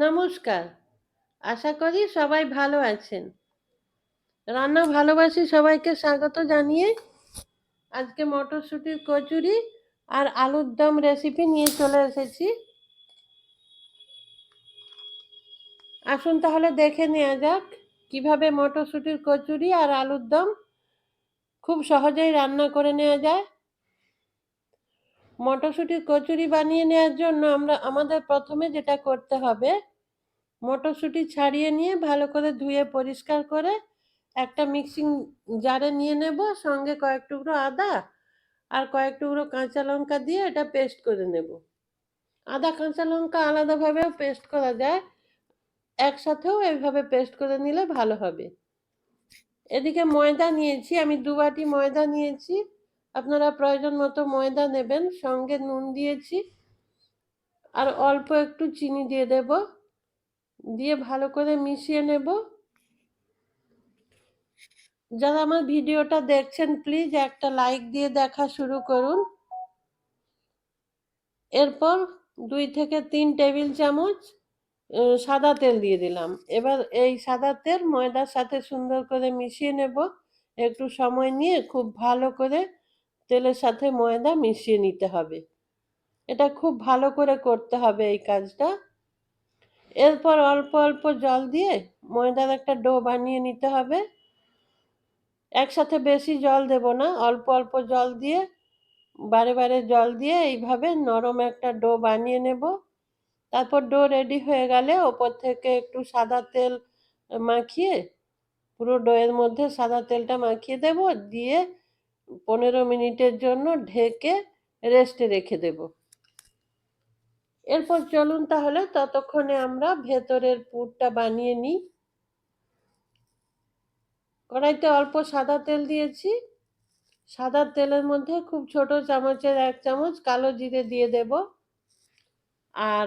নমস্কার। আশা করি সবাই ভালো আছেন। রান্না ভালোবাসি সবাইকে স্বাগত জানিয়ে আজকে মটরশুঁটির কচুরি আর আলুর দম রেসিপি নিয়ে চলে এসেছি। আসুন তাহলে দেখে নেওয়া যাক কীভাবে মটরশুঁটির কচুরি আর আলুর দম খুব সহজেই রান্না করে নেওয়া যায়। মটরশুঁটির কচুরি বানিয়ে নেওয়ার জন্য আমরা, আমাদের প্রথমে যেটা করতে হবে, মটরশুঁটি ছাড়িয়ে নিয়ে ভালো করে ধুয়ে পরিষ্কার করে একটা মিক্সিং জারে নিয়ে নেব, সঙ্গে কয়েক টুকরো আদা আর কয়েক টুকরো কাঁচা লঙ্কা দিয়ে এটা পেস্ট করে নেব। আদা, কাঁচা লঙ্কা আলাদাভাবেও পেস্ট করা যায়, একসাথেও এইভাবে পেস্ট করে নিলে ভালো হবে। এদিকে ময়দা নিয়েছি, আমি দু বাটি ময়দা নিয়েছি। আপনারা প্রয়োজন মতো ময়দা নেবেন, সঙ্গে নুন দিয়েছি। আর অল্প একটু চিনি দিয়ে দেব। দিয়ে ভালো করে মিশিয়ে নেব। যারা আমার ভিডিওটা দেখছেন, প্লিজ একটা লাইক দিয়ে দেখা শুরু করুন। এরপর দুই থেকে তিন টেবিল চামচ সাদা তেল দিয়ে দিলাম। এবার এই সাদা তেল ময়দার সাথে সুন্দর করে মিশিয়ে নেব। একটু সময় নিয়ে খুব ভালো করে তেলের সাথে ময়দা মিশিয়ে নিতে হবে। এটা খুব ভালো করে করতে হবে এই কাজটা। এরপর অল্প অল্প জল দিয়ে ময়দার একটা ডো বানিয়ে নিতে হবে। একসাথে বেশি জল দেব না, অল্প অল্প জল দিয়ে, বারে বারে জল দিয়ে এইভাবে নরম একটা ডো বানিয়ে নেব। তারপর ডো রেডি হয়ে গেলে ওপর থেকে একটু সাদা তেল মাখিয়ে, পুরো ডোয়ের মধ্যে সাদা তেলটা মাখিয়ে দেব। দিয়ে পনেরো মিনিটের জন্য ঢেকে রেস্টে রেখে দেব। এরপর চলুন তাহলে ততক্ষণে আমরা ভেতরের পুরটা বানিয়ে নিই। কড়াইতে অল্প সাদা তেল দিয়েছি। সাদা তেলের মধ্যে খুব ছোট চামচের এক চামচ কালো জিরে দিয়ে দেব আর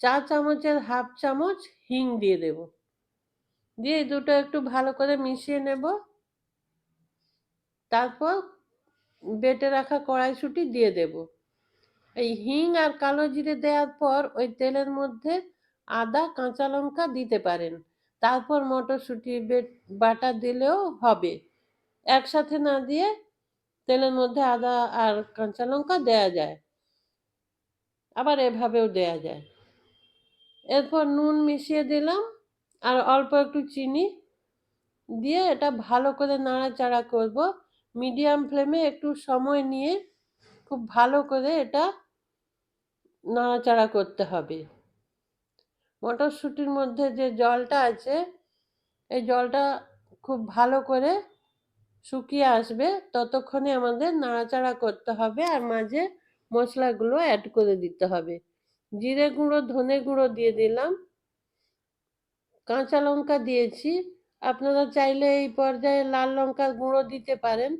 চা চামচের হাফ চামচ হিং দিয়ে দেব। দিয়ে দুটো একটু ভালো করে মিশিয়ে নেব। তারপর বেটে রাখা কড়াইশুঁটি দিয়ে দেব। এই হিং আর কালো জিরে দেওয়ার পর ওই তেলের মধ্যে আদা, কাঁচা লঙ্কা দিতে পারেন। তারপর মটরশুঁটি বাটা দিলেও হবে। একসাথে না দিয়ে তেলের মধ্যে আদা আর কাঁচা লঙ্কা দেয়া যায়। আবার এভাবেও দেয়া যায়। এরপর নুন মিশিয়ে দিলাম আর অল্প একটু চিনি দিয়ে এটা ভালো করে নাড়াচাড়া করব। মিডিয়াম ফ্লেমে একটু সময় নিয়ে খুব ভালো করে এটা নাড়াচাড়া করতে হবে। মটরশুঁটির মধ্যে যে জলটা আছে, এই জলটা খুব ভালো করে শুকিয়ে আসবে, ততক্ষণে আমাদের নাড়াচাড়া করতে হবে আর মাঝে মশলাগুলো অ্যাড করে দিতে হবে। জিরে গুঁড়ো, ধনে গুঁড়ো দিয়ে দিলাম। কাঁচা লঙ্কা দিয়েছি। আপনারা চাইলে এই পর্যায়ে লাল লঙ্কার গুঁড়ো দিতে পারেন।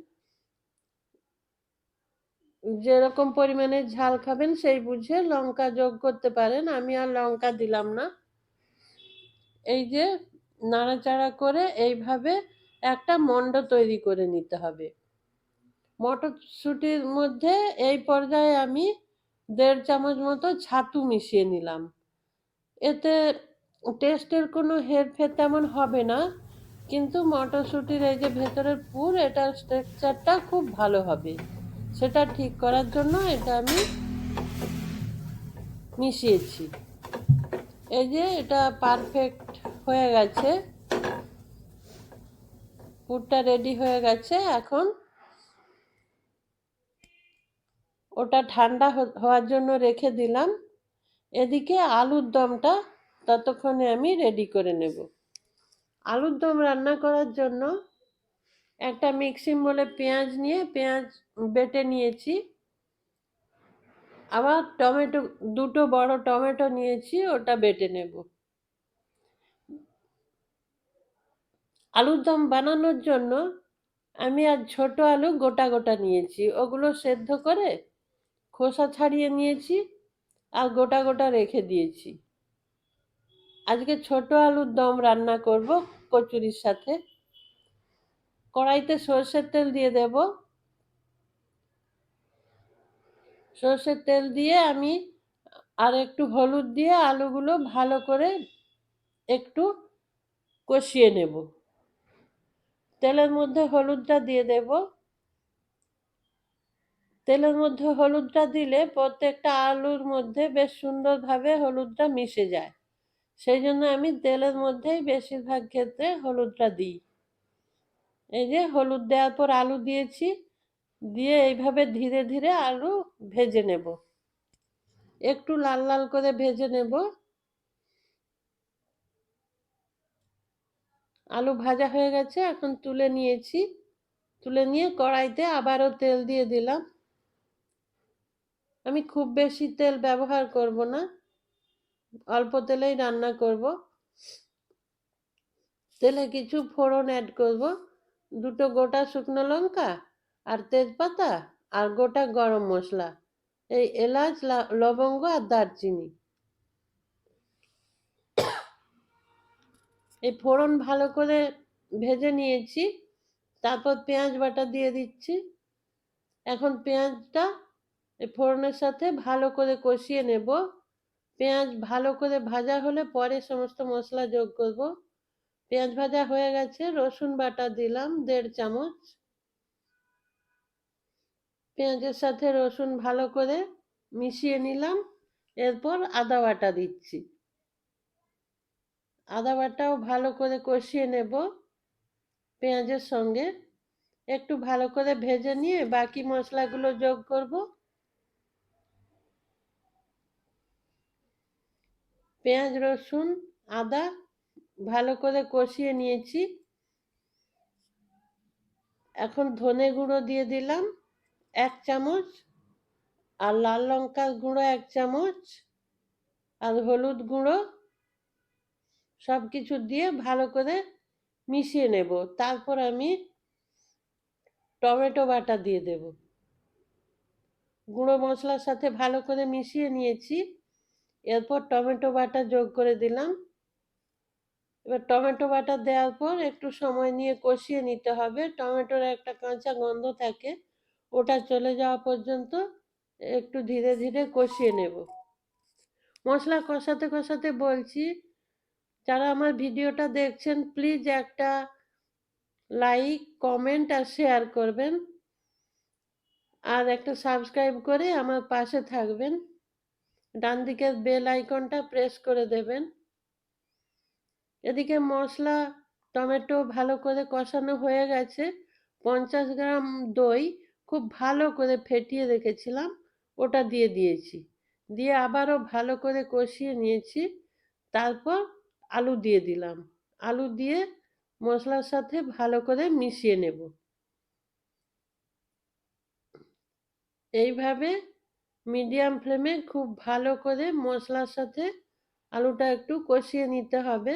যেরকম পরিমাণে ঝাল খাবেন সেই বুঝে লঙ্কা যোগ করতে পারেন। আমি আর লঙ্কা দিলাম না। এই যে নাড়াচাড়া করে এইভাবে একটা মণ্ড তৈরি করে নিতে হবে। মটরশুঁটির মধ্যে এই পর্যায়ে আমি দেড় চামচ মতো ছাতু মিশিয়ে নিলাম। এতে টেস্টের কোনো হেরফের তেমন হবে না। কিন্তু মটরশুঁটির এই যে ভেতরের পুর, এটার স্ট্রাকচারটা খুব ভালো হবে। সেটা ঠিক করার জন্য এটা আমি মিশিয়েছি। এই যে এটা পারফেক্ট হয়ে গেছে। পুরটা রেডি হয়ে গেছে। এখন ওটা ঠান্ডা হওয়ার জন্য রেখে দিলাম। এদিকে আলুর দমটা ততক্ষণে আমি রেডি করে নেব। আলুর দম রান্না করার জন্য একটা মিক্সিং বলে পেঁয়াজ নিয়ে পেঁয়াজ বেটে নিয়েছি। আবার টমেটো, দুটো বড় টমেটো নিয়েছি, ওটা বেটে নেব। আলুর দম বানানোর জন্য আমি আর ছোট আলু গোটা গোটা নিয়েছি। ওগুলো সেদ্ধ করে খোসা ছাড়িয়ে নিয়েছি আর গোটা গোটা রেখে দিয়েছি। আজকে ছোট আলুর দম রান্না করব। কচুরির সাথে। কড়াইতে সর্ষের তেল দিয়ে দেব। সর্ষের তেল দিয়ে আমি আর একটু হলুদ দিয়ে আলুগুলো ভালো করে একটু কষিয়ে নেব। তেলের মধ্যে হলুদটা দিয়ে দেব। তেলের মধ্যে হলুদটা দিলে প্রত্যেকটা আলুর মধ্যে বেশ সুন্দরভাবে হলুদটা মিশে যায়। সেই জন্য আমি তেলের মধ্যেই বেশিরভাগ ক্ষেত্রে হলুদটা দিই। এই যে হলুদ দেওয়ার পর আলু দিয়েছি, দিয়ে এইভাবে ধীরে ধীরে আলু ভেজে নেব। একটু লাল লাল করে ভেজে নেব। আলু ভাজা হয়ে গেছে, এখন তুলে নিয়েছি। তুলে নিয়ে কড়াইতে আবারও তেল দিয়ে দিলাম। আমি খুব বেশি তেল ব্যবহার করব না। অল্প তেলেই রান্না করব। তেলে কিছু ফোড়ন অ্যাড করব। দুটো গোটা শুকনো লঙ্কা আর তেজপাতা আর গোটা গরম মশলা, এই এলাচ লবঙ্গ আর দারচিনি। এই ফোড়ন ভালো করে ভেজে নিয়েছি। তারপর পেঁয়াজ বাটা দিয়ে দিচ্ছি। এখন পেঁয়াজটা এই ফোড়নের সাথে ভালো করে কষিয়ে নেব। পেঁয়াজ ভালো করে ভাজা হলে পরে সমস্ত মশলা যোগ করব। পেঁয়াজ ভাজা হয়ে গেছে, রসুন বাটা দিলাম, দেড় চামচ। পেঁয়াজের সাথে রসুন ভালো করে মিশিয়ে নিলাম, এরপর আদা বাটা দিচ্ছি। আদা বাটাও ভালো করে কষিয়ে নেব পেঁয়াজের সঙ্গে। একটু ভালো করে ভেজে নিয়ে বাকি মশলাগুলো যোগ করব। পেঁয়াজ, রসুন, আদা ভালো করে কষিয়ে নিয়েছি। এখন ধনে গুঁড়ো দিয়ে দিলাম এক চামচ আর লাল লঙ্কার গুঁড়ো এক চামচ আর হলুদ গুঁড়ো সব কিছু দিয়ে ভালো করে মিশিয়ে নেব। তারপর আমি টমেটো বাটা দিয়ে দেব। গুঁড়ো মশলার সাথে ভালো করে মিশিয়ে নিয়েছি। এরপর টমেটো বাটা যোগ করে দিলাম। এবার টমেটো বাটা দেওয়ার পর একটু সময় নিয়ে কষিয়ে নিতে হবে। টমেটোর একটা কাঁচা গন্ধ থাকে, ওটা চলে যাওয়া পর্যন্ত একটু ধীরে ধীরে কষিয়ে নেব। মশলা কষাতে কষাতে বলছি, যারা আমার ভিডিওটা দেখছেন প্লিজ একটা লাইক কমেন্ট আর শেয়ার করবেন। আর একটা সাবস্ক্রাইব করে আমার পাশে থাকবেন। ডান দিকের বেল আইকনটা প্রেস করে দেবেন। এদিকে মশলা, টমেটো ভালো করে কষানো হয়ে গেছে। পঞ্চাশ গ্রাম দই খুব ভালো করে ফেটিয়ে রেখেছিলাম, ওটা দিয়ে দিয়েছি। দিয়ে আবারও ভালো করে কষিয়ে নিয়েছি। তারপর আলু দিয়ে দিলাম। আলু দিয়ে মশলার সাথে ভালো করে মিশিয়ে নেব। এইভাবে মিডিয়াম ফ্লেমে খুব ভালো করে মশলার সাথে আলুটা একটু কষিয়ে নিতে হবে।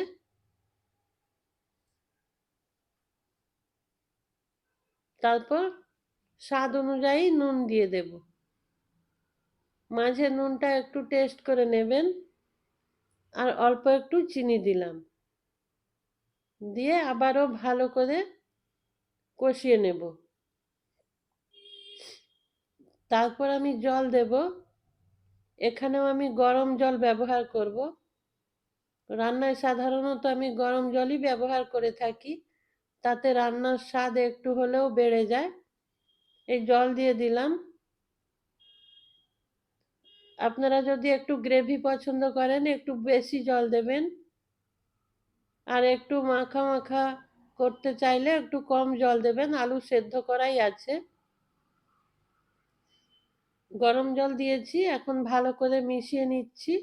তারপর স্বাদ অনুযায়ী নুন দিয়ে দেব। মাঝে নুনটা একটু টেস্ট করে নেবেন। আর অল্প একটু চিনি দিলাম। দিয়ে আবারও ভালো করে কষিয়ে নেব। তারপর আমি জল দেব। এখানেও আমি গরম জল ব্যবহার করব। রান্নায় সাধারণত আমি গরম জলই ব্যবহার করে থাকি। তাতে রান্নার স্বাদ একটু হলেও বেড়ে যায়। এই জল দিয়ে দিলাম। আপনারা যদি একটু গ্রেভি পছন্দ করেন, একটু বেশি জল দেবেন। আর একটু মাখা মাখা করতে চাইলে একটু কম জল দেবেন। আলু সেদ্ধ করাই আছে। গরম জল দিয়েছি, এখন ভালো করে মিশিয়ে নিচ্ছি।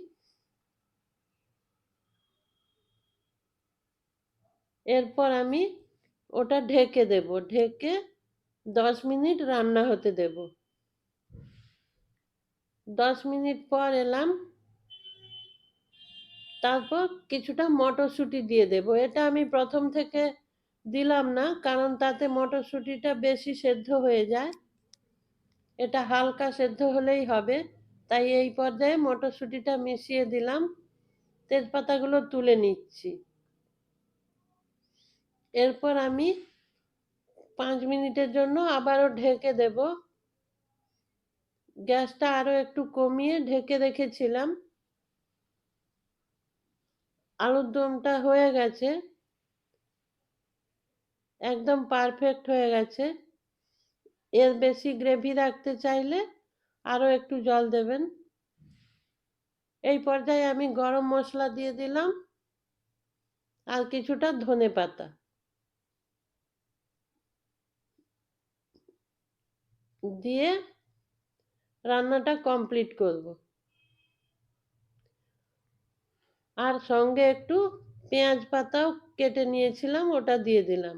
এরপর আমি ওটা ঢেকে দেব, ঢেকে দশ মিনিট রান্না হতে দেব। দশ মিনিট পর এলাম, তারপর কিছুটা মটরশুঁটি দিয়ে দেব। এটা আমি প্রথম থেকে দিলাম না, কারণ তাতে মটরশুঁটিটা বেশি সেদ্ধ হয়ে যায়। এটা হালকা সেদ্ধ হলেই হবে। তাই এই পর্যায়ে মটরশুঁটিটা মিশিয়ে দিলাম। তেজপাতাগুলো তুলে নিচ্ছি। এরপর আমি পাঁচ মিনিটের জন্য আবারও ঢেকে দেব। গ্যাসটা আরও একটু কমিয়ে ঢেকে রেখেছিলাম। আলুর দমটা হয়ে গেছে। একদম পারফেক্ট হয়ে গেছে। এর বেশি গ্রেভি রাখতে চাইলে আরও একটু জল দেবেন। এই পর্যায়ে আমি গরম মশলা দিয়ে দিলাম আর কিছুটা ধনে পাতা। দিয়ে রান্নাটা কমপ্লিট করব। আর সঙ্গে একটু পেঁয়াজ পাতাও কেটে নিয়েছিলাম, ওটা দিয়ে দিলাম।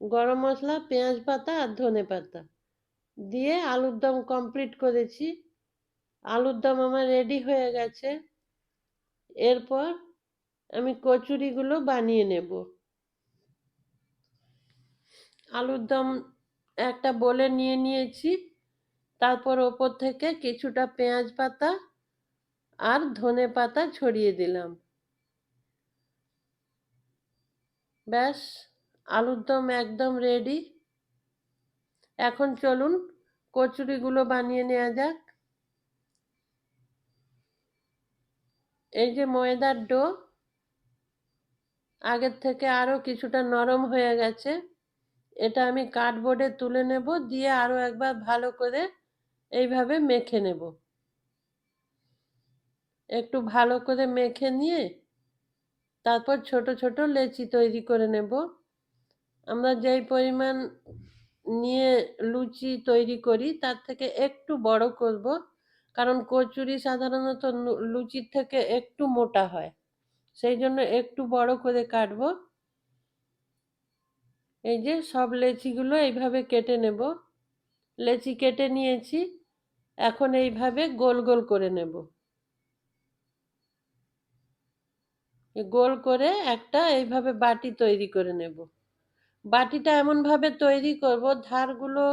গরম মশলা, পেঁয়াজ পাতা আর ধনে পাতা। দিয়ে আলুর দম কমপ্লিট করেছি। আলুর দম আমার রেডি হয়ে গেছে। এরপর আমি কচুরিগুলো বানিয়ে নেব। আলুর দম একটা বলে নিয়ে নিয়েছি। তারপর ওপর থেকে কিছুটা পেঁয়াজ পাতা আর ধনে পাতা ছড়িয়ে দিলাম। ব্যাস। আলুর দম একদম রেডি এখন চলুন কচুরিগুলো বানিয়ে নেওয়া যাক। এই যে ময়দার ডো, আগের থেকে আরও কিছুটা নরম হয়ে গেছে। এটা আমি কার্ডবোর্ডে তুলে নেব, দিয়ে আরও একবার ভালো করে এইভাবে মেখে নেব। একটু ভালো করে মেখে নিয়ে তারপর ছোট ছোট লেচি তৈরি করে নেব। আমরা যেই পরিমাণ নিয়ে লুচি তৈরি করি, তার থেকে একটু বড় করব। কারণ কচুরি সাধারণত লুচির থেকে একটু মোটা হয়। সেই জন্য একটু বড় করে কাটবো। এই যে সব লেচিগুলো এইভাবে কেটে নেব। লেচি কেটে নিয়েছি। এখন এইভাবে গোল গোল করে নেব। গোল করে একটা এইভাবে বাটি তৈরি করে নেব। বাটিটা এমনভাবে তৈরি করব, ধারগুলো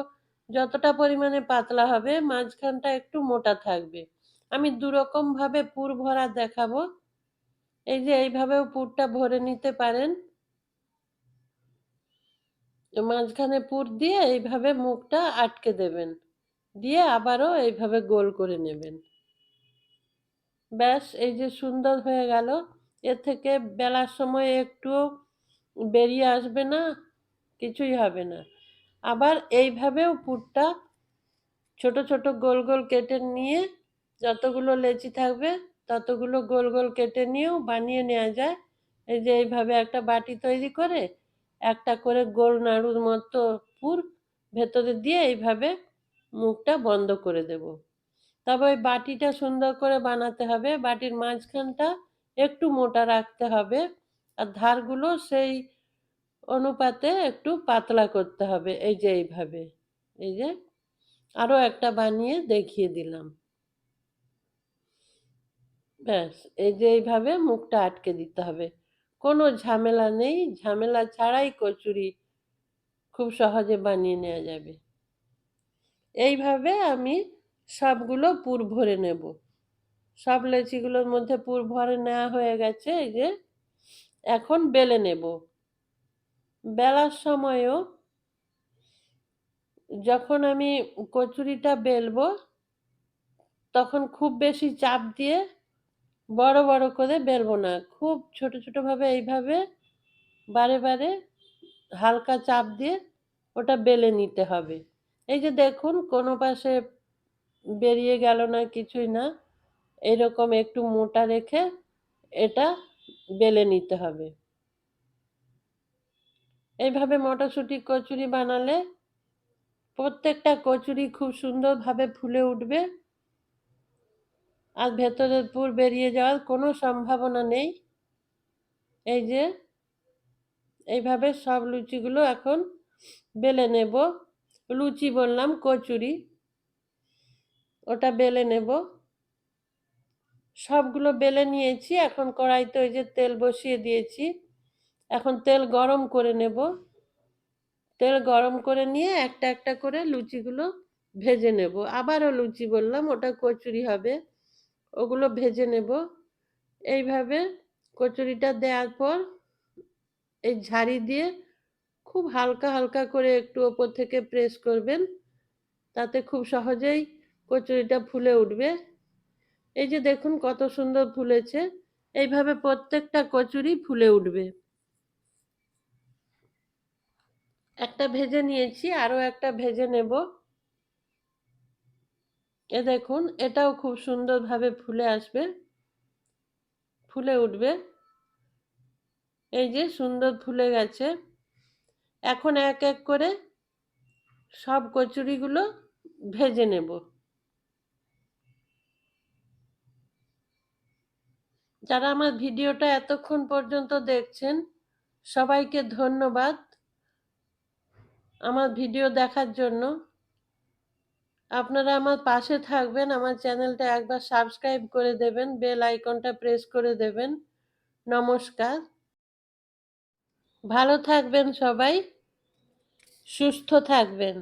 যতটা পরিমাণে পাতলা হবে মাঝখানটা একটু মোটা থাকবে। আমি দুরকম ভাবে পুর ভরা দেখাবো। এই যে এইভাবেও পুরটা ভরে নিতে পারেন। মাঝখানে পুর দিয়ে এইভাবে মুখটা আটকে দেবেন। দিয়ে আবারও এইভাবে গোল করে নেবেন। ব্যাস, এই যে সুন্দর হয়ে গেল। এর থেকে বেলার সময় একটু বেরিয়ে আসবে না। কিছুই হবে না। আবার এইভাবেও পুরটা ছোট ছোট গোল গোল কেটে নিয়ে যতগুলো লেচি থাকবে ততগুলো গোল গোল কেটে নিয়েও বানিয়ে নেওয়া যায়। এই যে এইভাবে একটা বাটি তৈরি করে একটা করে গোল নাড়ুর মতো পুর ভেতরে দিয়ে এইভাবে মুখটা বন্ধ করে দেব। তবে ওই বাটিটা সুন্দর করে বানাতে হবে। বাটির মাঝখানটা একটু মোটা রাখতে হবে। আর ধারগুলো সেই অনুপাতে একটু পাতলা করতে হবে, এই যে এইভাবে। এই যে আরও একটা বানিয়ে দেখিয়ে দিলাম। ব্যাস, এই যে এইভাবে মুখটা আটকে দিতে হবে। কোনো ঝামেলা নেই, ঝামেলা ছাড়াই কচুরি খুব সহজে বানিয়ে নেওয়া যাবে। এইভাবে আমি সবগুলো পুর ভরে নেব। সব লেচিগুলোর মধ্যে পুর ভরে নেওয়া হয়ে গেছে, এই যে এখন বেলে নেব। বেলার সময়ও যখন আমি কচুরিটা বেলবো, তখন খুব বেশি চাপ দিয়ে বড় বড় করে বেলবো না। খুব ছোট ছোটোভাবে এইভাবে বারে বারে হালকা চাপ দিয়ে ওটা বেলে নিতে হবে। এই যে দেখুন, কোনো পাশে বেরিয়ে গেল না, কিছুই না, এরকম একটু মোটা রেখে এটা বেলে নিতে হবে। এইভাবে মটরশুঁটি কচুরি বানালে প্রত্যেকটা কচুরি খুব সুন্দরভাবে ফুলে উঠবে আর ভেতরের পুর বেরিয়ে যাওয়ার কোনো সম্ভাবনা নেই। এই যে এইভাবে সব লুচিগুলো এখন বেলে নেব। লুচি বললাম, কচুরি, ওটা বেলে নেব। সবগুলো বেলে নিয়েছি, এখন কড়াইতে ওই যে তেল বসিয়ে দিয়েছি। এখন তেল গরম করে নেব। তেল গরম করে নিয়ে একটা একটা করে লুচিগুলো ভেজে নেব। আবারও লুচি বললাম, ওটা কচুরি হবে। ওগুলো ভেজে নেব। এইভাবে কচুরিটা দেওয়ার পর এই ঝাড়ি দিয়ে খুব হালকা হালকা করে একটু ওপর থেকে প্রেস করবেন। তাতে খুব সহজেই কচুরিটা ফুলে উঠবে। এই যে দেখুন কত সুন্দর ফুলেছে। এইভাবে প্রত্যেকটা কচুরি ফুলে উঠবে। একটা ভেজে নিয়েছি, আরও একটা ভেজে নেব। এ দেখুন, এটাও খুব সুন্দরভাবে ফুলে আসবে, ফুলে উঠবে। এই যে সুন্দর ফুলে গেছে। এখন এক এক করে সব কচুরিগুলো ভেজে নেব। যারা আমার ভিডিওটা এতক্ষণ পর্যন্ত দেখছেন, সবাইকে ধন্যবাদ। আমার ভিডিও দেখার জন্য। আপনারা আমার পাশে থাকবেন, আমার চ্যানেলটা একবার সাবস্ক্রাইব করে দেবেন, বেল আইকনটা প্রেস করে দেবেন। নমস্কার। ভালো থাকবেন সবাই, সুস্থ থাকবেন।